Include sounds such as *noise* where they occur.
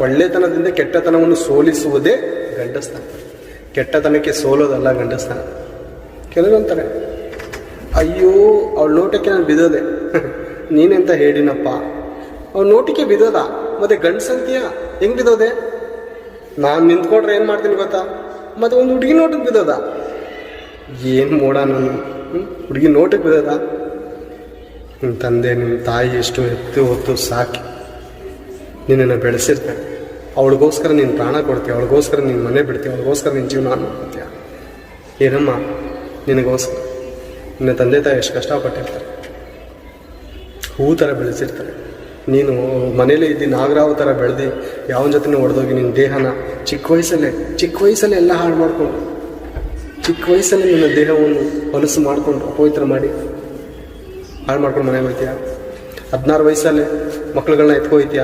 ಒಳ್ಳೆತನದಿಂದ ಕೆಟ್ಟತನವನ್ನು ಸೋಲಿಸುವುದೇ ಗಂಡಸ್ತಾನ ಕೆಟ್ಟತನಕ್ಕೆ ಸೋಲೋದಲ್ಲ ಗಂಡಸ್ತಾನ ಕೆಲವರು ಅಂತಾರೆ ಅಯ್ಯೋ, ಅವಳ ನೋಟಕ್ಕೆ ನಾನು ಬಿದ್ದೋದೆ. *laughs* ನೀನೆಂತ ಹೇಳಿನಪ್ಪ? ಅವ್ಳ ನೋಟಿಕೆ ಬಿದ್ದೋದ? ಮತ್ತೆ ಗಂಡಸಂತೀಯ ಹೆಂಗ್ ಬಿದ್ದೋದೆ? ನಾನು ನಿಂತ್ಕೊಂಡ್ರೆ ಏನು ಮಾಡ್ತೀನಿ ಗೊತ್ತಾ? ಮತ್ತೆ ಒಂದು ಹುಡುಗಿ ನೋಟಕ್ಕೆ ಬಿದ್ದೋದ? ಏನು ಮೋಡ ನಾನು? ಹುಡುಗಿ ನೋಟಕ್ಕೆ ಬಿದ್ದೋದ? ನಿಮ್ಮ ತಂದೆ ನಿಮ್ಮ ತಾಯಿ ಎಷ್ಟು ಎತ್ತು ಹೊತ್ತು ಸಾಕಿ ನಿನ್ನನ್ನು ಬೆಳೆಸಿರ್ತಾರೆ. ಅವಳಿಗೋಸ್ಕರ ನೀನು ಪ್ರಾಣ ಕೊಡ್ತೀಯ, ಅವಳಿಗೋಸ್ಕರ ನೀನು ಮನೆ ಬಿಡ್ತೀಯ, ಅವಳಿಗೋಸ್ಕರ ನಿನ್ನ ಜೀವನ ಮಾಡ್ತೀಯ. ಏನಮ್ಮ, ನಿನಗೋಸ್ಕರ? ನಿನ್ನ ತಂದೆ ತಾಯಿ ಎಷ್ಟು ಕಷ್ಟಪಟ್ಟಿರ್ತಾರೆ. ಹೂ ಥರ ಬೆಳೆಸಿರ್ತಾರೆ. ನೀನು ಮನೇಲಿ ಇದ್ದು ನಾಗರಾವ್ ಥರ ಬೆಳೆದು ಯಾವ ಜೊತೆ ಹೊಡೆದೋಗಿ ನಿನ್ನ ದೇಹನ ಚಿಕ್ಕ ವಯಸ್ಸಲ್ಲೇ ಚಿಕ್ಕ ವಯಸ್ಸಲ್ಲೇ ಎಲ್ಲ ಹಾಳು ಮಾಡಿಕೊಂಡು, ಚಿಕ್ಕ ವಯಸ್ಸಲ್ಲಿ ನಿನ್ನ ದೇಹವನ್ನು ಹೊಲಸು ಮಾಡಿಕೊಂಡು ಅಪವಿತ್ರ ಮಾಡಿ ಹಾಳು ಮಾಡ್ಕೊಂಡು ಮನೆಗೆ ಹೋಗ್ತೀಯ. ಹದಿನಾರು ವಯಸ್ಸಲ್ಲೇ ಮಕ್ಳುಗಳನ್ನ ಎತ್ಕೊಯ್ತೀಯ.